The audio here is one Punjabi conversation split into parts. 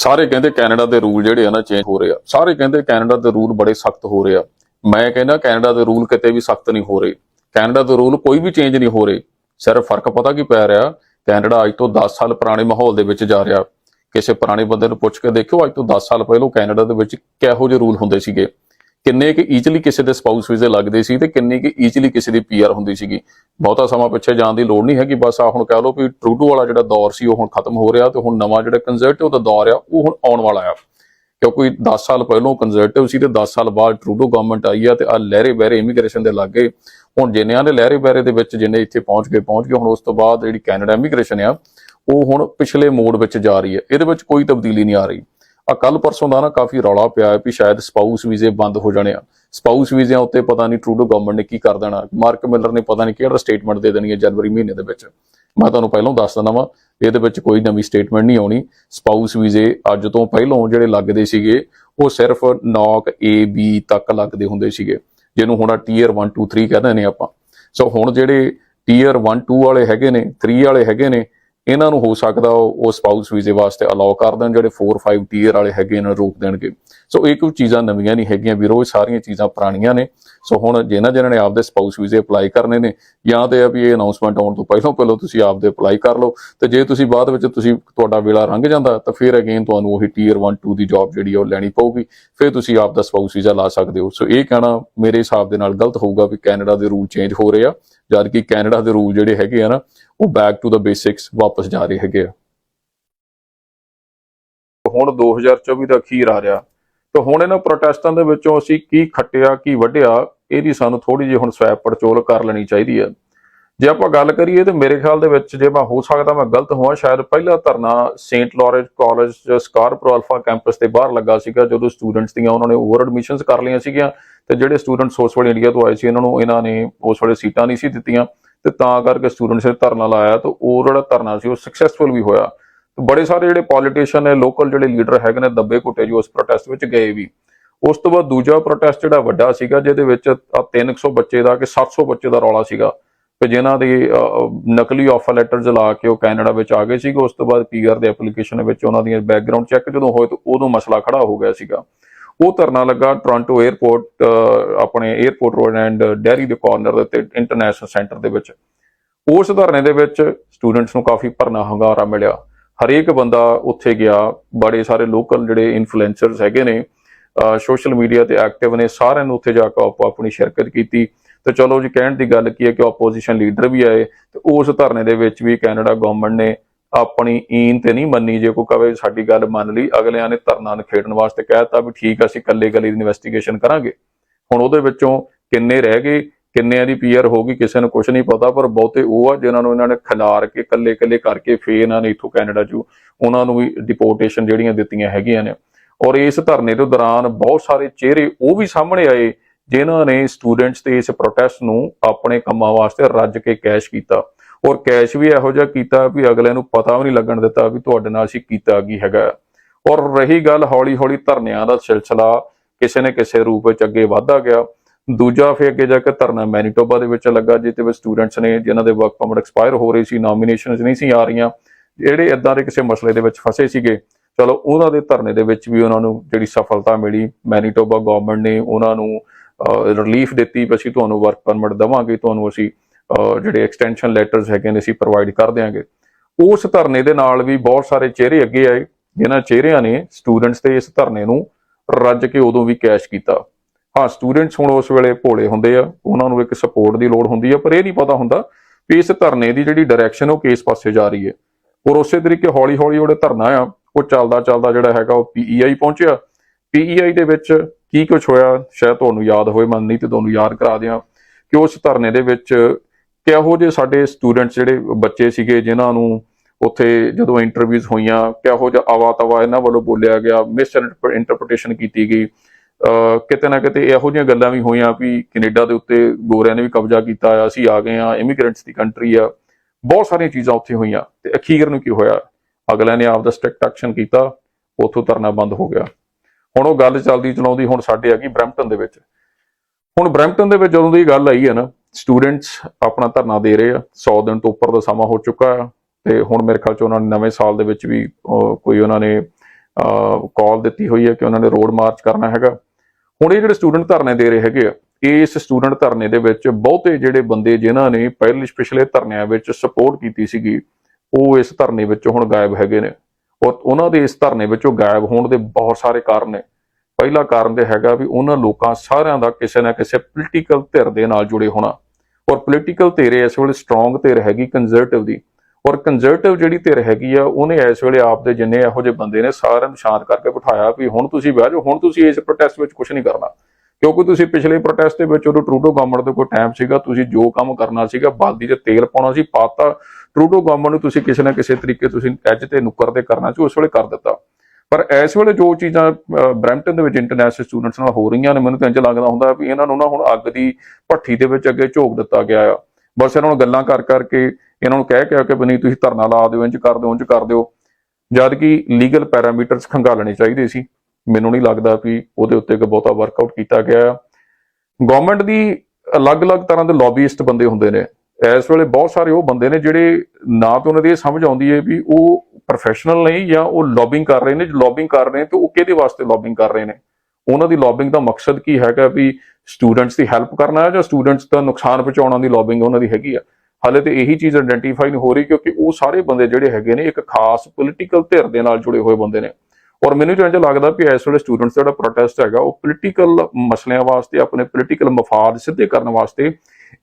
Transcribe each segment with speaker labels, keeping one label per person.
Speaker 1: ਸਾਰੇ ਕਹਿੰਦੇ ਕੈਨੇਡਾ ਦੇ ਰੂਲ ਜਿਹੜੇ ਆ ਨਾ ਚੇਂਜ ਹੋ ਰਹੇ ਆ। ਸਾਰੇ ਕਹਿੰਦੇ ਕੈਨੇਡਾ ਦੇ ਰੂਲ ਬੜੇ ਸਖਤ ਹੋ ਰਹੇ ਆ। ਮੈਂ ਕਹਿੰਦਾ ਕੈਨੇਡਾ ਦੇ ਰੂਲ ਕਿਤੇ ਵੀ ਸਖਤ ਨਹੀਂ ਹੋ ਰਹੇ। ਕੈਨੇਡਾ ਦੇ ਰੂਲ ਕੋਈ ਵੀ ਚੇਂਜ ਨਹੀਂ ਹੋ ਰਹੇ। ਸਿਰਫ ਫ਼ਰਕ ਪਤਾ ਕੀ ਪੈ ਰਿਹਾ? ਕੈਨੇਡਾ ਅੱਜ ਤੋਂ 10 ਸਾਲ ਪੁਰਾਣੇ ਮਾਹੌਲ ਦੇ ਵਿੱਚ ਜਾ ਰਿਹਾ। ਕਿਸੇ ਪੁਰਾਣੇ ਬੰਦੇ ਨੂੰ ਪੁੱਛ ਕੇ ਦੇਖਿਓ, ਅੱਜ ਤੋਂ 10 ਸਾਲ ਪਹਿਲਾਂ ਕੈਨੇਡਾ ਦੇ ਵਿੱਚ ਕਿਹੋ ਜਿਹੇ ਰੂਲ ਹੁੰਦੇ ਸੀਗੇ। ਕਿੰਨੇ ਕਿ ਈਜ਼ੀਲੀ ਕਿਸੇ ਦੇ ਸਪਾਊਸ ਵੀਜ਼ੇ ਲੱਗਦੇ ਸੀ ਤੇ ਕਿੰਨੇ ਕਿ ਈਜ਼ੀਲੀ ਕਿਸੇ ਦੀ ਪੀਆਰ ਹੁੰਦੀ ਸੀਗੀ। ਬਹੁਤਾ ਸਮਾਂ ਪਿੱਛੇ ਜਾਣ ਦੀ ਲੋੜ ਨਹੀਂ ਹੈਗੀ, ਬਸ ਆ ਹੁਣ ਕਹਿ ਲਓ ਵੀ ਟਰੂਡੂ ਵਾਲਾ ਜਿਹੜਾ ਦੌਰ ਸੀ, ਉਹ ਹੁਣ ਖਤਮ ਹੋ ਰਿਹਾ ਤੇ ਹੁਣ ਨਵਾਂ ਜਿਹੜਾ ਕੰਜ਼ਰਵੇਟਿਵ ਦਾ ਦੌਰ ਆ, ਉਹ ਹੁਣ ਆਉਣ ਵਾਲਾ ਆ। ਕਿਉਂਕਿ 10 ਸਾਲ ਪਹਿਲਾਂ ਕੰਜ਼ਰਵੇਟਿਵ ਸੀ ਤੇ 10 ਸਾਲ ਬਾਅਦ ਟਰੂਡੋ ਗਵਰਨਮੈਂਟ ਆਈ ਆ ਤੇ ਆ ਲਹਿਰੇ ਬਹਿਰੇ ਇਮੀਗ੍ਰੇਸ਼ਨ ਦੇ ਲੱਗੇ ਹੁਣ ਜਿੰਨਿਆਂ ਦੇ ਲਹਿਰੇ ਬਹਿਰੇ ਦੇ ਵਿੱਚ ਜਿੰਨੇ ਇੱਥੇ ਪਹੁੰਚ ਗਏ ਪਹੁੰਚ ਗਏ, ਹੁਣ ਉਸ ਤੋਂ ਬਾਅਦ ਜਿਹੜੀ ਕੈਨੇਡਾ ਇਮੀਗ੍ਰੇਸ਼ਨ ਆ, ਉਹ ਹੁਣ ਪਿਛਲੇ ਮੋੜ ਵਿੱਚ ਜਾ ਰਹੀ ਹੈ ਇਹਦੇ ਵਿੱਚ ਕੋਈ ਤਬਦੀਲੀ ਨਹੀਂ ਆ ਰਹੀ। ਆ ਕੱਲ ਪਰਸੋਂ ਦਾ ਨਾ ਕਾਫੀ ਰੌਲਾ ਪਿਆ ਹੈ ਵੀ ਸ਼ਾਇਦ ਸਪਾਊਸ ਵੀਜ਼ੇ ਬੰਦ ਹੋ ਜਾਣੇ ਆ। ਸਪਾਊਸ ਵੀਜ਼ਿਆਂ ਉੱਤੇ ਪਤਾ ਨਹੀਂ ਟਰੂਡੋ ਗਵਰਨਮੈਂਟ ਨੇ ਕੀ ਕਰ ਦੇਣਾ। ਮਾਰਕ ਮਿਲਰ ਨੇ ਪਤਾ ਨਹੀਂ ਕਿਹੜਾ ਸਟੇਟਮੈਂਟ ਦੇ ਦੇਣੀ ਹੈ ਜਨਵਰੀ ਮਹੀਨੇ ਦੇ ਵਿੱਚ। ਮੈਂ ਤੁਹਾਨੂੰ ਪਹਿਲਾਂ ਦੱਸ ਦਿੰਦਾ ਵਾਂ, ਇਹਦੇ ਵਿੱਚ ਕੋਈ ਨਵੀਂ ਸਟੇਟਮੈਂਟ ਨਹੀਂ ਆਉਣੀ। ਸਪਾਊਸ ਵੀਜ਼ੇ ਅੱਜ ਤੋਂ ਪਹਿਲਾਂ ਜਿਹੜੇ ਲੱਗਦੇ ਸੀਗੇ, ਉਹ ਸਿਰਫ ਨੌਕ ਏ ਬੀ ਤੱਕ ਲੱਗਦੇ ਹੁੰਦੇ ਸੀਗੇ, ਜਿਹਨੂੰ ਹੁਣ ਟੀਅਰ 1 2 3 ਕਹਿੰਦੇ ਨੇ ਆਪਾਂ। ਸੋ ਹੁਣ ਜਿਹੜੇ ਟੀਅਰ 1 2 ਵਾਲੇ ਹੈਗੇ ਨੇ 3 ਵਾਲੇ ਹੈਗੇ ਨੇ ਇਹਨਾਂ ਨੂੰ ਹੋ ਸਕਦਾ ਉਹ ਸਪਾਊਸ ਵੀਜ਼ੇ ਵਾਸਤੇ ਅਲਾਉ ਕਰ ਦੇਣ, ਜਿਹੜੇ 4 5 ਟੀਅਰ ਵਾਲੇ ਹੈਗੇ ਇਹਨਾਂ ਨੂੰ, ਰੋਕ ਦੇਣਗੇ। ਸੋ ਇਹ ਕੋਈ ਚੀਜ਼ਾਂ ਨਵੀਆਂ ਨਹੀਂ ਹੈਗੀਆਂ ਵੀਰੋ, ਇਹ ਸਾਰੀਆਂ ਚੀਜ਼ਾਂ ਪੁਰਾਣੀਆਂ ਨੇ। ਸੋ ਹੁਣ ਜਿਹਨਾਂ ਜਿਹਨਾਂ ਨੇ ਆਪਦੇ ਸਪਾਊਸ ਵੀਜ਼ੇ ਅਪਲਾਈ ਕਰਨੇ ਨੇ, ਜਾਂ ਤੇ ਆ ਵੀ ਇਹ ਅਨਾਉਂਸਮੈਂਟ ਆਉਣ ਤੋਂ ਪਹਿਲਾਂ ਪਹਿਲਾਂ ਤੁਸੀਂ ਆਪਦੇ ਅਪਲਾਈ ਕਰ ਲਓ। ਤੇ ਜੇ ਤੁਸੀਂ ਬਾਅਦ ਵਿੱਚ ਤੁਸੀਂ ਤੁਹਾਡਾ ਵੇਲਾ ਲੰਘ ਜਾਂਦਾ, ਤਾਂ ਫਿਰ ਅਗੇਨ ਤੁਹਾਨੂੰ ਉਹੀ ਟੀਅਰ 1 2 ਦੀ ਜੌਬ ਜਿਹੜੀ ਆ ਉਹ ਲੈਣੀ ਪਊਗੀ। ਫਿਰ ਤੁਸੀਂ ਆਪਦਾ ਸਪਾਊਸ ਵੀਜ਼ਾ ਲਾ ਸਕਦੇ ਹੋ। ਸੋ ਇਹ ਕਹਿਣਾ ਮੇਰੇ ਹਿਸਾਬ ਦੇ ਨਾਲ ਗਲਤ ਹੋਊਗਾ ਵੀ ਕੈਨੇਡਾ ਦੇ ਰੂਲ ਚੇਂਜ ਹੋ ਰਹੇ ਆ। ਜਦ ਕਿ ਕੈਨੇਡਾ ਦੇ ਰੂਲ ਜਿਹੜੇ ਹੈਗੇ ਆ ਨਾ ਉਹ ਬੈਕ ਟੂ ਦਾ ਬੇਸਿਕਸ ਵਾਪਸ ਜਾ ਰਹੇ ਹੈਗੇ ਆ। ਹੁਣ 2024 ਦਾ ਅਖੀਰ ਆ ਰਿਹਾ। ਤੇ ਹੁਣ ਇਹਨਾਂ ਪ੍ਰੋਟੈਸਟਾਂ ਦੇ ਵਿੱਚੋਂ ਅਸੀਂ ਕੀ ਖੱਟਿਆ, ਕੀ ਵੱਢਿਆ, ਇਹਦੀ ਸਾਨੂੰ ਥੋੜੀ ਜਿਹੀ ਹੁਣ ਸਵੈਪ ਪੜਚੋਲ ਕਰ ਲੈਣੀ ਚਾਹੀਦੀ ਹੈ ਜੇ ਆਪਾਂ ਗੱਲ ਕਰੀਏ ਤੇ ਮੇਰੇ ਖਿਆਲ ਦੇ ਵਿੱਚ ਜੇ ਮੈਂ ਹੋ ਸਕਦਾ ਮੈਂ ਗਲਤ ਹੋਵਾਂ, ਸ਼ਾਇਦ ਪਹਿਲਾ ਧਰਨਾ saint Lawrence college Scarborough alpha campus ਤੇ ਬਾਹਰ ਲੱਗਾ ਸੀਗਾ, ਜਦੋਂ ਸਟੂਡੈਂਟਸ ਦੀਆਂ ਉਹਨਾਂ ਨੇ ਓਵਰ ਐਡਮਿਸ਼ਨਸ ਕਰ ਲਈਆਂ ਸੀਗੀਆਂ। ਤੇ ਜਿਹੜੇ ਸਟੂਡੈਂਟਸ ਉਸ ਵੇਲੇ ਇੰਡੀਆ ਤੋਂ ਆਏ ਸੀ, ਇਹਨਾਂ ਨੂੰ, ਇਹਨਾਂ ਨੇ ਉਸ ਵੇਲੇ ਸੀਟਾਂ ਨਹੀਂ ਸੀ ਦਿੱਤੀਆਂ। ਤੇ ਤਾਂ ਕਰਕੇ ਸਟੂਡੈਂਟਸ ਨੇ ਧਰਨਾ ਲਾਇਆ ਤੇ ਉਹ ਜਿਹੜਾ ਧਰਨਾ ਸੀ ਉਹ ਸਕਸੈਸਫੁਲ ਵੀ ਹੋਇਆ। ਤੇ ਬੜੇ ਸਾਰੇ ਜਿਹੜੇ ਪੋਲੀਟੀਸ਼ੀਅਨ ਨੇ ਲੋਕਲ ਜਿਹੜੇ ਲੀਡਰ ਹੈਗੇ ਨੇ ਦੱਬੇ ਘੁੱਟੇ ਜੀ ਉਸ ਪ੍ਰੋਟੈਸਟ ਵਿੱਚ ਗਏ ਵੀ। ਉਸ ਤੋਂ ਬਾਅਦ ਦੂਜਾ ਪ੍ਰੋਟੈਸਟ ਜਿਹੜਾ ਵੱਡਾ ਸੀਗਾ, ਜਿਹਦੇ ਵਿੱਚ ਆਹ 300 ਬੱਚੇ ਦਾ ਕਿ 700 ਬੱਚੇ ਦਾ ਰੌਲਾ ਸੀਗਾ। ਕਿ ਜਿਨ੍ਹਾਂ ਦੇ ਨਕਲੀ ਆਫਰ ਲੈਟਰ ਜਲਾ ਕੇ ਉਹ ਕੈਨੇਡਾ ਵਿੱਚ ਆ ਗਏ ਸੀਗੇ। ਉਸ ਤੋਂ ਬਾਅਦ ਪੀਆਰ ਦੇ ਐਪਲੀਕੇਸ਼ਨ ਵਿੱਚ ਉਹਨਾਂ ਦੀਆਂ ਬੈਕਗ੍ਰਾਉਂਡ ਚੈੱਕ ਜਦੋਂ ਹੋਏ ਤਾਂ ਉਦੋਂ ਮਸਲਾ ਖੜਾ ਹੋ ਗਿਆ ਸੀਗਾ। ਉਹ ਧਰਨਾ ਲੱਗਾ ਟੋਰਾਂਟੋ 에ਅਰਪੋਰਟ ਆਪਣੇ 에ਅਰਪੋਰਟ ਰੋਡ ਐਂਡ ਡੈਰੀ ਦੇ ਕਾਰਨਰ ਦੇ ਉੱਤੇ ਇੰਟਰਨੈਸ਼ਨਲ ਸੈਂਟਰ ਦੇ ਵਿੱਚ। ਉਸ ਧਰਨੇ ਦੇ ਵਿੱਚ ਸਟੂਡੈਂਟਸ ਨੂੰ ਕਾਫੀ ਭਰਨਾ ਹੰਗਾਰਾ ਮਿਲਿਆ। ਹਰੇਕ ਬੰਦਾ ਉੱਥੇ ਗਿਆ। ਬੜੇ ਸਾਰੇ ਲੋਕਲ ਜਿਹੜੇ ਇਨਫਲੂਐਂਸਰਸ ਹੈਗੇ ਨੇ ਸੋਸ਼ਲ ਮੀਡੀਆ ਤੇ ਐਕਟਿਵ ਨੇ, ਸਾਰਿਆਂ ਨੂੰ ਉੱਥੇ ਜਾ ਕੇ ਆਪੋ ਆਪਣੀ ਸ਼ਿਰਕਤ ਕੀਤੀ। ਤੇ ਚਲੋ ਜੀ, ਕਹਿਣ ਦੀ ਗੱਲ ਕੀ ਹੈ ਕਿ ਆਪੋਜੀਸ਼ਨ ਲੀਡਰ ਵੀ ਆਏ ਤੇ ਉਸ ਧਰਨੇ ਦੇ ਵਿੱਚ ਵੀ ਕੈਨੇਡਾ ਗਵਰਨਮੈਂਟ ਨੇ ਆਪਣੀ ਈਨ ਤੇ ਨਹੀਂ ਮੰਨੀ, ਜੇ ਕੋਈ ਕਵੇ ਸਾਡੀ ਗੱਲ ਮੰਨ ਲਈ, ਅਗਲਿਆਂ ਨੇ ਧਰਨਾ ਨਖੇੜਨ ਵਾਸਤੇ ਕਹਿਤਾ ਵੀ ਠੀਕ ਅਸੀਂ ਕੱਲੇ ਕੱਲੇ ਦੀ ਇਨਵੈਸਟੀਗੇਸ਼ਨ ਕਰਾਂਗੇ। ਹੁਣ ਉਹਦੇ ਵਿੱਚੋਂ ਕਿੰਨੇ ਰਹਿ ਗਏ, ਕਿੰਨਿਆਂ ਦੀ ਪੀਆਰ ਗਈ, ਕਿਸੇ ਨੂੰ ਕੁਝ ਨਹੀਂ ਪਤਾ, ਪਰ ਬਹੁਤੇ ਉਹ ਆ ਜਿਨ੍ਹਾਂ ਨੂੰ ਇਹਨਾਂ ਨੇ ਖਿਲਾਰ ਕੇ ਕੱਲੇ ਕੱਲੇ ਕਰਕੇ ਫੇਰ ਇਹਨਾਂ ਨੇ ਇਥੋਂ ਕੈਨੇਡਾ ਚ ਉਹਨਾਂ ਨੂੰ ਵੀ ਡਿਪੋਰਟੇਸ਼ਨ ਜਿਹੜੀਆਂ ਦਿੱਤੀਆਂ ਹੈਗੀਆਂ ਨੇ। ਔਰ ਇਸ ਧਰਨੇ ਦੇ ਦੌਰਾਨ ਬਹੁਤ ਸਾਰੇ ਚਿਹਰੇ ਉਹ ਵੀ ਸਾਹਮਣੇ ਆਏ, ਜਿਨ੍ਹਾਂ ਨੇ ਸਟੂਡੈਂਟਸ ਤੇ ਇਸ ਪ੍ਰੋਟੈਸਟ ਨੂੰ ਆਪਣੇ ਕੰਮਾਂ ਵਾਸਤੇ ਰੱਜ ਕੇ ਕੈਸ਼ ਕੀਤਾ। ਔਰ ਕੈਸ਼ ਵੀ ਇਹੋ ਜਿਹਾ ਕੀਤਾ ਵੀ ਅਗਲੇ ਨੂੰ ਪਤਾ ਵੀ ਨਹੀਂ ਲੱਗਣ ਦਿੱਤਾ ਵੀ ਤੁਹਾਡੇ ਨਾਲ ਅਸੀਂ ਕੀਤਾ ਕੀ ਹੈਗਾ। ਔਰ ਰਹੀ ਗੱਲ ਹੌਲੀ ਹੌਲੀ ਧਰਨਿਆਂ ਦਾ ਸਿਲਸਿਲਾ ਕਿਸੇ ਨੇ ਕਿਸੇ ਰੂਪ ਵਿੱਚ ਅੱਗੇ ਵਧਦਾ ਗਿਆ। ਦੂਜਾ ਫਿਰ ਅੱਗੇ ਜਾ ਕੇ ਧਰਨਾ ਮੈਨੀਟੋਬਾ ਦੇ ਵਿੱਚ ਲੱਗਾ ਜਿੱਤੇ ਵਿੱਚ ਸਟੂਡੈਂਟਸ ਨੇ ਜਿਨ੍ਹਾਂ ਦੇ ਵਰਕ ਪਰਮਿਟ ਐਕਸਪਾਇਰ ਹੋ ਰਹੀ ਸੀ ਨੋਮੀਨੇਸ਼ਨਸ ਨਹੀਂ ਸੀ ਆ ਰਹੀਆਂ, ਜਿਹੜੇ ਇਦਾਂ ਦੇ ਕਿਸੇ ਮਸਲੇ ਦੇ ਵਿੱਚ ਫਸੇ ਸੀਗੇ, ਚਲੋ ਉਹਨਾਂ ਦੇ ਧਰਨੇ ਦੇ ਵਿੱਚ ਵੀ ਉਹਨਾਂ ਨੂੰ ਜਿਹੜੀ ਸਫਲਤਾ ਮਿਲੀ, ਮੈਨੀਟੋਬਾ ਗਵਰਨਮੈਂਟ ਨੇ ਉਹਨਾਂ ਨੂੰ ਰਿਲੀਫ ਦਿੱਤੀ ਵੀ ਅਸੀਂ ਤੁਹਾਨੂੰ ਵਰਕ ਪਰਮਿਟ ਦਵਾਂਗੇ, ਤੁਹਾਨੂੰ ਅਸੀਂ ਜਿਹੜੇ ਐਕਸਟੈਂਸ਼ਨ ਲੈਟਰਸ ਹੈਗੇ ਨੇ ਅਸੀਂ ਪ੍ਰੋਵਾਈਡ ਕਰ ਦਿਆਂਗੇ। ਉਸ ਧਰਨੇ ਦੇ ਨਾਲ ਵੀ ਬਹੁਤ ਸਾਰੇ ਚਿਹਰੇ ਅੱਗੇ ਆਏ, ਜਿਨ੍ਹਾਂ ਚਿਹਰਿਆਂ ਨੇ ਸਟੂਡੈਂਟਸ ਤੇ ਇਸ ਧਰਨੇ ਨੂੰ ਰੱਜ ਕੇ ਉਦੋਂ ਵੀ ਕੈਸ਼ ਕੀਤਾ। ਹਾਂ ਸਟੂਡੈਂਟਸ ਹੁਣ ਉਸ ਵੇਲੇ ਭੋਲੇ ਹੁੰਦੇ ਆ, ਉਹਨਾਂ ਨੂੰ ਇੱਕ ਸਪੋਰਟ ਦੀ ਲੋੜ ਹੁੰਦੀ ਆ, ਪਰ ਇਹ ਨਹੀਂ ਪਤਾ ਹੁੰਦਾ ਵੀ ਇਸ ਧਰਨੇ ਦੀ ਜਿਹੜੀ ਡਾਇਰੈਕਸ਼ਨ ਉਹ ਕਿਸ ਪਾਸੇ ਜਾ ਰਹੀ ਹੈ। ਔਰ ਉਸੇ ਤਰੀਕੇ ਹੌਲੀ ਹੌਲੀ ਉਹਦੇ ਧਰਨਾ ਆ, ਉਹ ਚੱਲਦਾ ਚੱਲਦਾ ਜਿਹੜਾ ਹੈਗਾ ਉਹ ਪੀਈਆਈ ਪਹੁੰਚਿਆ। ਪੀਈਆਈ ਦੇ ਵਿੱਚ ਕੀ ਕੁਝ ਹੋਇਆ? ਸ਼ਾਇਦ ਤੁਹਾਨੂੰ ਯਾਦ ਹੋਵੇ ਮਨ ਨਹੀਂ ਤੇ ਤੁਹਾਨੂੰ ਯਾਦ ਕਰਾ ਦਿਆਂ ਕਿ ਉਸ ਧਰਨੇ ਦੇ ਵਿੱਚ ਕਿਹੋ ਜਿਹੇ ਸਾਡੇ ਸਟੂਡੈਂਟਸ ਜਿਹੜੇ ਬੱਚੇ ਸੀਗੇ ਜਿਨ੍ਹਾਂ ਨੂੰ ਉੱਥੇ ਜਦੋਂ ਇੰਟਰਵਿਊਜ਼ ਹੋਈਆਂ ਕਿਹੋ ਜਿਹਾ ਆਵਾ ਤਵਾ ਇਹਨਾਂ ਵੱਲੋਂ ਬੋਲਿਆ ਗਿਆ ਮਿਸ ਇੰਟਰਪ੍ਰੀਟੇਸ਼ਨ ਕੀਤੀ ਗਈ। ਕਿਤੇ ਨਾ ਕਿਤੇ ਇਹੋ ਜਿਹੀਆਂ ਗੱਲਾਂ ਵੀ ਹੋਈਆਂ ਵੀ ਕੈਨੇਡਾ ਦੇ ਉੱਤੇ ਗੋਰਿਆਂ ਨੇ ਵੀ ਕਬਜ਼ਾ ਕੀਤਾ ਆ ਅਸੀਂ ਆ ਗਏ ਆ ਇਮੀਗ੍ਰੈਂਟਸ ਦੀ ਕੰਟਰੀ ਆ। ਬਹੁਤ ਸਾਰੀਆਂ ਚੀਜ਼ਾਂ ਉੱਥੇ ਹੋਈਆਂ ਤੇ ਅਖੀਰ ਨੂੰ ਕੀ ਹੋਇਆ? ਅਗਲਿਆਂ ਨੇ ਆਪ ਦਾ ਸਟ੍ਰਿਕਟ ਐਕਸ਼ਨ ਕੀਤਾ, ਉੱਥੋਂ ਧਰਨਾ ਬੰਦ ਹੋ ਗਿਆ। ਹੁਣ ਉਹ ਗੱਲ ਚੱਲਦੀ ਚਲਾਉਂਦੀ, ਹੁਣ ਸਾਡੇ ਆ ਗਈ ਬ੍ਰੈਂਪਟਨ ਦੇ ਵਿੱਚ। ਹੁਣ ਬ੍ਰੈਂਪਟਨ ਦੇ ਵਿੱਚ ਜਦੋਂ ਦੀ ਗੱਲ ਆਈ ਹੈ ਨਾ ਸਟੂਡੈਂਟਸ ਆਪਣਾ ਧਰਨਾ ਦੇ ਰਹੇ ਆ। 100 ਦਿਨ ਤੋਂ ਉੱਪਰ ਦਾ ਸਮਾਂ ਹੋ ਚੁੱਕਾ ਆ ਤੇ ਹੁਣ ਮੇਰੇ ਖਿਆਲ ਚ ਉਹਨਾਂ ਨੇ ਨਵੇਂ ਸਾਲ ਦੇ ਵਿੱਚ ਵੀ ਕੋਈ ਉਹਨਾਂ ਨੇ ਕਾਲ ਦਿੱਤੀ ਹੋਈ ਹੈ ਕਿ ਉਹਨਾਂ ਨੇ ਰੋਡ ਮਾਰਚ ਕਰਨਾ ਹੈਗਾ। ਹੁਣ ਇਹ ਜਿਹੜੇ ਸਟੂਡੈਂਟ ਧਰਨੇ ਦੇ ਰਹੇ ਹੈਗੇ ਆ ਇਸ ਸਟੂਡੈਂਟ ਧਰਨੇ ਦੇ ਵਿੱਚ ਬਹੁਤੇ ਜਿਹੜੇ ਬੰਦੇ ਜਿਨ੍ਹਾਂ ਨੇ ਪਹਿਲੇ, ਪਿਛਲੇ ਧਰਨਿਆਂ ਵਿੱਚ ਸਪੋਰਟ ਕੀਤੀ ਸੀਗੀ, ਉਹ ਇਸ ਧਰਨੇ ਵਿੱਚੋਂ ਹੁਣ ਗਾਇਬ ਹੈਗੇ ਨੇ। ਔਰ ਉਹਨਾਂ ਦੇ ਇਸ ਧਰਨੇ ਵਿੱਚੋਂ ਗਾਇਬ ਹੋਣ ਦੇ ਬਹੁਤ ਸਾਰੇ ਕਾਰਨ ਨੇ। ਪਹਿਲਾ ਕਾਰਨ ਤੇ ਹੈਗਾ ਵੀ ਉਹਨਾਂ ਲੋਕਾਂ ਸਾਰਿਆਂ ਦਾ ਕਿਸੇ ਨਾ ਕਿਸੇ ਪੋਲੀਟੀਕਲ ਧਿਰ ਦੇ ਨਾਲ ਜੁੜੇ ਹੋਣਾ। ਔਰ ਪੋਲੀਟੀਕਲ ਧਿਰ ਇਸ ਵੇਲੇ ਸਟਰੋਂਗ ਧਿਰ ਹੈਗੀ ਕੰਜ਼ਰਵੇਟਿਵ ਦੀ। ਔਰ ਕੰਜ਼ਰਵੇਟਿਵ ਜਿਹੜੀ ਧਿਰ ਹੈਗੀ ਆ, ਉਹਨੇ ਇਸ ਵੇਲੇ ਆਪ ਦੇ ਜਿੰਨੇ ਇਹੋ ਜਿਹੇ ਬੰਦੇ ਨੇ ਸਾਰਿਆਂ ਨੂੰ ਸ਼ਾਂਤ ਕਰਕੇ ਬਿਠਾਇਆ ਵੀ ਹੁਣ ਤੁਸੀਂ ਬਹਿ ਜਾਓ, ਹੁਣ ਤੁਸੀਂ ਇਸ ਪ੍ਰੋਟੈਸਟ ਵਿੱਚ ਕੁਝ ਨਹੀਂ ਕਰਨਾ। ਕਿਉਂਕਿ ਤੁਸੀਂ ਪਿਛਲੇ ਪ੍ਰੋਟੈਸਟ ਦੇ ਵਿੱਚ ਉਦੋਂ ਟਰੂਡੋ ਗਵਰਨਮੈਂਟ ਦੇ ਕੋਲ ਟਾਈਮ ਸੀਗਾ, ਤੁਸੀਂ ਜੋ ਕੰਮ ਕਰਨਾ ਸੀਗਾ, ਬਲਦੀ 'ਚ ਤੇਲ ਪਾਉਣਾ ਸੀ, ਪਾਤਾ। ਟਰੂਡੋ ਗਵਰਨਮੈਂਟ ਨੂੰ ਤੁਸੀਂ ਕਿਸੇ ਨਾ ਕਿਸੇ ਤਰੀਕੇ ਤੁਸੀਂ ਐਜ ਤੇ ਨੁੱਕਰ ਤੇ ਕਰਨਾ ਸੀ ਉਸ ਵੇਲੇ ਕਰ ਦਿੱਤਾ। ਪਰ ਇਸ ਵੇਲੇ ਜੋ ਚੀਜ਼ਾਂ ਅਹ, ਬਰੈਂਪਟਨ ਦੇ ਵਿੱਚ ਇੰਟਰਨੈਸ਼ਨਲ ਸਟੂਡੈਂਟਸ ਨਾਲ ਹੋ ਰਹੀਆਂ ਨੇ ਮੈਨੂੰ ਤਾਂ ਇੰਜ ਲੱਗਦਾ ਹੁੰਦਾ ਵੀ ਇਹਨਾਂ ਨੂੰ ਨਾ ਹੁਣ ਅੱਗ ਦੀ ਭੱਠੀ ਦੇ ਵਿੱਚ ਅੱਗੇ ਝੋਕ ਦਿੱਤਾ ਗਿਆ ਆ। ਬਸ ਇਹਨਾਂ ਨੂੰ ਗੱਲਾਂ ਕਰ ਕਰਕੇ ਇਹਨਾਂ ਨੂੰ ਕਹਿ ਕਹਿ ਕੇ ਵੀ ਨਹੀਂ ਤੁਸੀਂ ਧਰਨਾ ਲਾ ਦਿਓ ਇੰਜ ਕਰ ਦਿਓ ਇੰਜ ਕਰ ਦਿਓ। ਜਦ ਕਿ ਲੀਗਲ ਪੈਰਾਮੀਟਰਸ ਖੰਗਾਲਣੇ ਚਾਹੀਦੇ ਸੀ। ਮੈਨੂੰ ਨਹੀਂ ਲੱਗਦਾ ਵੀ ਉਹਦੇ ਉੱਤੇ ਕੋਈ ਬਹੁਤਾ ਵਰਕਆਊਟ ਕੀਤਾ ਗਿਆ ਆ। ਗਵਰਨਮੈਂਟ ਦੀ ਅਲੱਗ-ਅਲੱਗ ਤਰ੍ਹਾਂ ਦੇ ਲੌਬੀਇਸਟ ਬੰਦੇ ਹੁੰਦੇ ਨੇ। ਇਸ ਵੇਲੇ ਬਹੁਤ ਸਾਰੇ ਉਹ ਬੰਦੇ ਨੇ ਜਿਹੜੇ ਨਾ ਤਾਂ ਉਹਨਾਂ ਦੀ ਇਹ ਸਮਝ ਆਉਂਦੀ ਹੈ ਵੀ ਉਹ ਪ੍ਰੋਫੈਸ਼ਨਲ ਨਹੀਂ ਜਾਂ ਉਹ ਲੌਬਿੰਗ ਕਰ ਰਹੇ ਨੇ, ਜੇ ਲੌਬਿੰਗ ਕਰ ਰਹੇ ਨੇ ਤਾਂ ਉਹ ਕਿਹਦੇ ਵਾਸਤੇ ਲੌਬਿੰਗ ਕਰ ਰਹੇ ਨੇ? ਉਹਨਾਂ ਦੀ ਲੌਬਿੰਗ ਦਾ ਮਕਸਦ ਕੀ ਹੈਗਾ ਵੀ ਸਟੂਡੈਂਟਸ ਦੀ ਹੈਲਪ ਕਰਨਾ ਹੈ ਜਾਂ ਸਟੂਡੈਂਟਸ ਦਾ ਨੁਕਸਾਨ ਪਹੁੰਚਾਉਣ ਦੀ ਲੌਬਿੰਗ ਉਹਨਾਂ ਦੀ ਹੈਗੀ ਆ? ਹਾਲੇ ਤੇ ਇਹੀ ਚੀਜ਼ ਆਇਡੈਂਟੀਫਾਈ ਨਹੀਂ ਹੋ ਰਹੀ ਕਿਉਂਕਿ ਉਹ ਸਾਰੇ ਬੰਦੇ ਜਿਹੜੇ ਹੈਗੇ ਨੇ ਇੱਕ ਖਾਸ ਪੋਲੀਟੀਕਲ ਧਿਰ ਦੇ ਨਾਲ ਜੁੜੇ ਹੋਏ ਬੰਦੇ ਨੇ। ਔਰ ਮੈਨੂੰ ਤਾਂ ਲੱਗਦਾ ਵੀ ਇਸ ਵੇਲੇ ਸਟੂਡੈਂਟਸ ਦਾ ਜਿਹੜਾ ਪ੍ਰੋਟੈਸਟ ਹੈਗਾ, ਉਹ ਪੋਲੀਟੀਕਲ ਮਸਲਿਆਂ ਵਾਸਤੇ, ਆਪਣੇ ਪੋਲੀਟੀਕਲ ਮਫਾਦ ਸਿੱਧੇ ਕਰਨ ਵਾਸਤੇ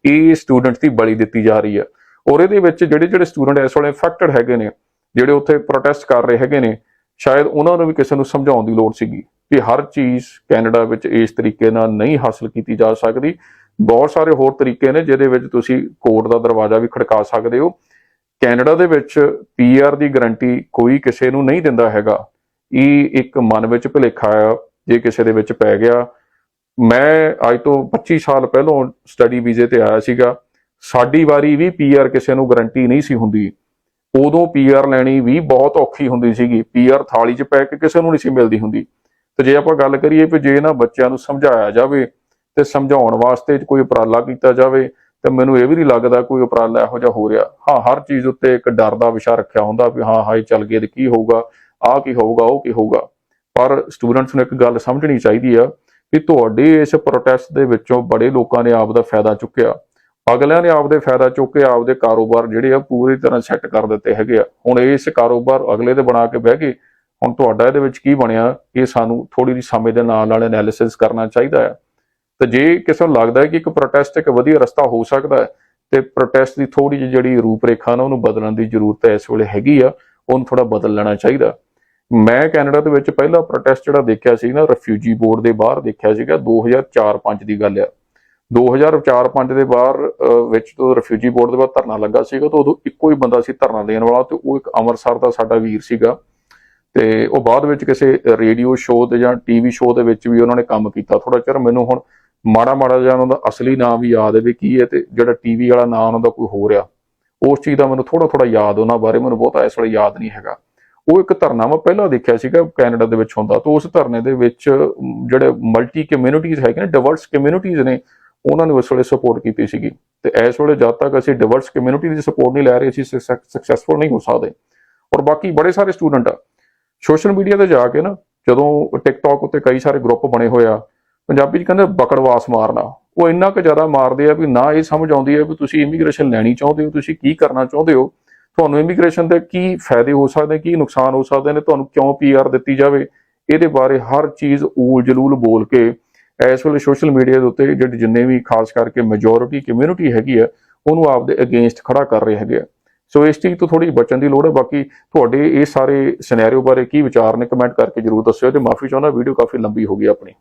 Speaker 1: ਇਹ ਸਟੂਡੈਂਟਸ ਦੀ ਬਲੀ ਦਿੱਤੀ ਜਾ ਰਹੀ ਹੈ ਔਰ ਇਹਦੇ ਵਿੱਚ ਜਿਹੜੇ ਜਿਹੜੇ ਸਟੂਡੈਂਟ ਇਸ ਵੇਲੇ ਇਫੈਕਟਡ ਹੈਗੇ ਨੇ ਜਿਹੜੇ ਉੱਥੇ ਪ੍ਰੋਟੈਸਟ ਕਰ ਰਹੇ ਹੈਗੇ ਨੇ, ਸ਼ਾਇਦ ਉਹਨਾਂ ਨੂੰ ਵੀ ਕਿਸੇ ਨੂੰ ਸਮਝਾਉਣ ਦੀ ਲੋੜ ਸੀਗੀ ਕਿ ਹਰ ਚੀਜ਼ ਕੈਨੇਡਾ ਵਿੱਚ ਇਸ ਤਰੀਕੇ ਨਾਲ ਨਹੀਂ ਹਾਸਲ ਕੀਤੀ ਜਾ ਸਕਦੀ। ਬਹੁਤ ਸਾਰੇ ਹੋਰ ਤਰੀਕੇ ਨੇ ਜਿਹਦੇ ਵਿੱਚ ਤੁਸੀਂ ਕੋਰਟ ਦਾ ਦਰਵਾਜ਼ਾ ਵੀ ਖੜਕਾ ਸਕਦੇ ਹੋ। ਕੈਨੇਡਾ ਦੇ ਵਿੱਚ ਪੀਆਰ ਦੀ ਗਾਰੰਟੀ ਕੋਈ ਕਿਸੇ ਨੂੰ ਨਹੀਂ ਦਿੰਦਾ ਹੈਗਾ। ਇਹ ਇੱਕ ਮਨ ਵਿੱਚ ਭੁਲੇਖਾ ਆ, ਜੇ ਕਿਸੇ ਦੇ ਵਿੱਚ ਪੈ ਗਿਆ। ਮੈਂ ਅੱਜ ਤੋਂ 25 ਸਾਲ ਪਹਿਲਾਂ ਸਟੱਡੀ ਵੀਜ਼ੇ ਤੇ ਆਇਆ ਸੀਗਾ। ਸਾਡੀ ਵਾਰੀ ਵੀ ਪੀਆਰ ਕਿਸੇ ਨੂੰ ਗਾਰੰਟੀ ਨਹੀਂ ਸੀ ਹੁੰਦੀ। ਉਦੋਂ ਪੀਆਰ ਲੈਣੀ ਵੀ ਬਹੁਤ ਔਖੀ ਹੁੰਦੀ ਸੀਗੀ। ਪੀਆਰ ਥਾਲੀ 'ਚ ਪੈ ਕੇ ਕਿਸੇ ਨੂੰ ਨਹੀਂ ਸੀ ਮਿਲਦੀ ਹੁੰਦੀ। ਤੇ ਜੇ ਆਪਾਂ ਗੱਲ ਕਰੀਏ ਵੀ ਜੇ ਇਹਨਾਂ ਬੱਚਿਆਂ ਨੂੰ ਸਮਝਾਇਆ ਜਾਵੇ ਤੇ ਸਮਝਾਉਣ ਵਾਸਤੇ ਕੋਈ ਉਪਰਾਲਾ ਕੀਤਾ ਜਾਵੇ ਤੇ ਮੈਨੂੰ ਇਹ ਵੀ ਨਹੀਂ ਲੱਗਦਾ ਕੋਈ ਉਪਰਾਲਾ ਇਹੋ ਜਿਹਾ ਹੋ ਰਿਹਾ। ਹਾਂ, ਹਰ ਚੀਜ਼ ਉੱਤੇ ਇੱਕ ਡਰ ਦਾ ਵਿਸ਼ਾ ਰੱਖਿਆ ਹੁੰਦਾ ਵੀ ਹਾਂ, ਹਾਏ, ਚੱਲ ਗਏ ਤੇ ਕੀ ਹੋਊਗਾ, ਆਹ ਕੀ ਹੋਊਗਾ, ਉਹ ਕੀ ਹੋਊਗਾ। ਪਰ ਸਟੂਡੈਂਟਸ ਨੂੰ ਇੱਕ ਗੱਲ ਸਮਝਣੀ ਚਾਹੀਦੀ ਆ ਕਿ ਤੁਹਾਡੇ ਇਸ ਪ੍ਰੋਟੈਸਟ ਦੇ ਵਿੱਚੋਂ ਬੜੇ ਲੋਕਾਂ ਨੇ ਆਪ ਦਾ ਫਾਇਦਾ ਚੁੱਕਿਆ। ਅਗਲਿਆਂ ਨੇ ਆਪਦੇ ਫਾਇਦਾ ਚੁੱਕ ਕੇ ਆਪਦੇ ਕਾਰੋਬਾਰ ਜਿਹੜੇ ਆ ਪੂਰੀ ਤਰ੍ਹਾਂ ਸੈੱਟ ਕਰ ਦਿੱਤੇ ਹੈਗੇ ਆ। ਹੁਣ ਇਸ ਕਾਰੋਬਾਰ ਅਗਲੇ ਦੇ ਬਣਾ ਕੇ ਬਹਿ ਗਏ ਹੁਣ ਤੁਹਾਡਾ ਇਹਦੇ ਵਿੱਚ ਕੀ ਬਣਿਆ, ਇਹ ਸਾਨੂੰ ਥੋੜੀ ਜਿਹੀ ਸਮੇਂ ਦੇ ਨਾਲ ਨਾਲ ਐਨਾਲਿਸਿਸ ਕਰਨਾ ਚਾਹੀਦਾ ਹੈ ਤੇ ਜੇ ਕਿਸੇ ਨੂੰ ਲੱਗਦਾ ਹੈ ਕਿ ਇੱਕ ਪ੍ਰੋਟੈਸਟ ਇੱਕ ਵਧੀਆ ਰਸਤਾ ਹੋ ਸਕਦਾ ਹੈ, ਤੇ ਪ੍ਰੋਟੈਸਟ ਦੀ ਥੋੜੀ ਜਿਹੀ ਜਿਹੜੀ ਰੂਪਰੇਖਾ ਨਾ ਉਹਨੂੰ ਬਦਲਣ ਦੀ ਜ਼ਰੂਰਤ ਹੈ ਇਸ ਵੇਲੇ ਹੈਗੀ ਆ, ਉਹਨੂੰ ਥੋੜਾ ਬਦਲ ਲੈਣਾ ਚਾਹੀਦਾ। ਮੈਂ ਕੈਨੇਡਾ ਦੇ ਵਿੱਚ ਪਹਿਲਾ ਪ੍ਰੋਟੈਸਟ ਜਿਹੜਾ ਦੇਖਿਆ ਸੀ ਨਾ ਰਿਫਿਊਜੀ ਬੋਰਡ ਦੇ ਬਾਹਰ ਦੇਖਿਆ ਸੀਗਾ 2004-5 ਦੀ ਗੱਲ ਆ। 2004-5 ਦੇ ਬਾਹਰ ਵਿੱਚ ਤੋਂ ਰਿਫਿਊਜੀ ਬੋਰਡ ਦੇ ਬਾਅਦ ਧਰਨਾ ਲੱਗਾ ਸੀਗਾ, ਤਾਂ ਉਦੋਂ ਇੱਕੋ ਹੀ ਬੰਦਾ ਸੀ ਧਰਨਾ ਦੇਣ ਵਾਲਾ ਤੇ ਉਹ ਇੱਕ ਅੰਮ੍ਰਿਤਸਰ ਦਾ ਸਾਡਾ ਵੀਰ ਸੀਗਾ। ਤੇ ਉਹ ਬਾਅਦ ਵਿੱਚ ਕਿਸੇ ਰੇਡੀਓ ਸ਼ੋਅ ਤੇ ਜਾਂ ਟੀਵੀ ਸ਼ੋਅ ਦੇ ਵਿੱਚ ਵੀ ਉਹਨਾਂ ਨੇ ਕੰਮ ਕੀਤਾ। ਥੋੜਾ ਚਿਰ ਮੈਨੂੰ ਹੁਣ ਮਾੜਾ ਮਾੜਾ ਜਿਹਾ ਉਹਨਾਂ ਦਾ ਅਸਲੀ ਨਾਮ ਵੀ ਯਾਦ ਹੈ ਵੀ ਕੀ ਹੈ ਤੇ ਜਿਹੜਾ ਟੀਵੀ ਵਾਲਾ ਨਾਮ ਉਹਨਾਂ ਦਾ ਕੋਈ ਹੋਰ ਆ। ਉਸ ਚੀਜ਼ ਦਾ ਮੈਨੂੰ ਥੋੜਾ ਥੋੜਾ ਯਾਦ ਉਹਨਾਂ ਬਾਰੇ, ਮੈਨੂੰ ਬਹੁਤਾ ਇਸ ਵੇਲੇ ਯਾਦ ਨਹੀਂ ਹੈਗਾ। ਉਹ ਇੱਕ ਧਰਨਾ ਮੈਂ ਪਹਿਲਾਂ ਦੇਖਿਆ ਸੀਗਾ ਕੈਨੇਡਾ ਦੇ ਵਿੱਚ ਹੁੰਦਾ, ਤਾਂ ਉਸ ਧਰਨੇ ਦੇ ਵਿੱਚ ਜਿਹੜੇ ਮਲਟੀ ਕਮਿਊਨਿਟੀਜ਼ ਹੈਗੇ ਨੇ ਡਿਵਰਸ ਕਮਿਊਨਿਟੀਜ਼ ਨੇ ਉਹਨਾਂ ਨੇ ਉਸ ਵੇਲੇ ਸਪੋਰਟ ਕੀਤੀ ਸੀਗੀ। ਤੇ ਇਸ ਵੇਲੇ ਜਦ ਤੱਕ ਅਸੀਂ ਡਿਵਰਸ ਕਮਿਊਨਿਟੀ ਦੀ ਸਪੋਰਟ ਨਹੀਂ ਲੈ ਰਹੇ, ਅਸੀਂ ਸਕਸੈਸਫੁਲ ਨਹੀਂ ਹੋ ਸਕਦੇ। ਔਰ ਬਾਕੀ ਬੜੇ ਸਾਰੇ ਸਟੂਡੈਂਟ ਆ। ਸੋਸ਼ਲ ਮੀਡੀਆ ਤੇ ਜਾ ਕੇ ਨਾ, ਜਦੋਂ ਟਿਕਟੌਕ ਉੱਤੇ ਕਈ ਸਾਰੇ ਗਰੁੱਪ ਬਣੇ ਹੋਏ ਆ, ਪੰਜਾਬੀ ਚ ਕਹਿੰਦੇ ਬਕੜਵਾਸ ਮਾਰਨਾ। ਉਹ ਇੰਨਾ ਕੁ ਜ਼ਿਆਦਾ ਮਾਰਦੇ ਆ ਵੀ ਨਾ ਇਹ ਸਮਝ ਆਉਂਦੀ ਹੈ ਵੀ ਤੁਸੀਂ ਇਮੀਗ੍ਰੇਸ਼ਨ ਲੈਣੀ ਚਾਹੁੰਦੇ ਹੋ, ਤੁਸੀਂ ਕੀ ਕਰਨਾ ਚਾਹੁੰਦੇ ਹੋ। ਤੁਹਾਨੂੰ ਇਮੀਗ੍ਰੇਸ਼ਨ ਦੇ ਕੀ ਫਾਇਦੇ ਹੋ ਸਕਦੇ, ਕੀ ਨੁਕਸਾਨ ਹੋ ਸਕਦੇ ਨੇ, ਤੁਹਾਨੂੰ ਕਿਉਂ ਪੀਆਰ ਦਿੱਤੀ ਜਾਵੇ? ਇਹਦੇ ਬਾਰੇ ਹਰ ਚੀਜ਼ ਊਲ ਜਲੂਲ ਬੋਲ ਕੇ ਇਸ ਵੇਲੇ ਸੋਸ਼ਲ ਮੀਡੀਆ ਦੇ ਉੱਤੇ ਜਿਹੜੇ ਜਿੰਨੇ ਵੀ ਖਾਸ ਕਰਕੇ ਮੈਜੋਰਿਟੀ ਕਮਿਊਨਿਟੀ ਹੈਗੀ ਆ, ਉਹਨੂੰ ਆਪਦੇ ਅਗੇਂਸਟ ਖੜਾ ਕਰ ਰਹੇ ਹੈਗੇ ਆ। ਸੋ ਇਸ ਚੀਜ਼ ਤੋਂ ਥੋੜੀ ਬਚਣ ਦੀ ਲੋੜ ਹੈ ਬਾਕੀ ਤੁਹਾਡੇ ਇਹ ਸਾਰੇ ਸਿਨੈਰੀਓ ਬਾਰੇ ਕੀ ਵਿਚਾਰ ਨੇ ਕਮੈਂਟ ਕਰਕੇ ਜਰੂਰ ਦੱਸਿਓ ਤੇ ਮਾਫੀ ਚਾਹੁੰਦਾ ਵੀਡੀਓ ਕਾਫੀ ਲੰਬੀ ਹੋ ਗਈ ਆਪਣੀ।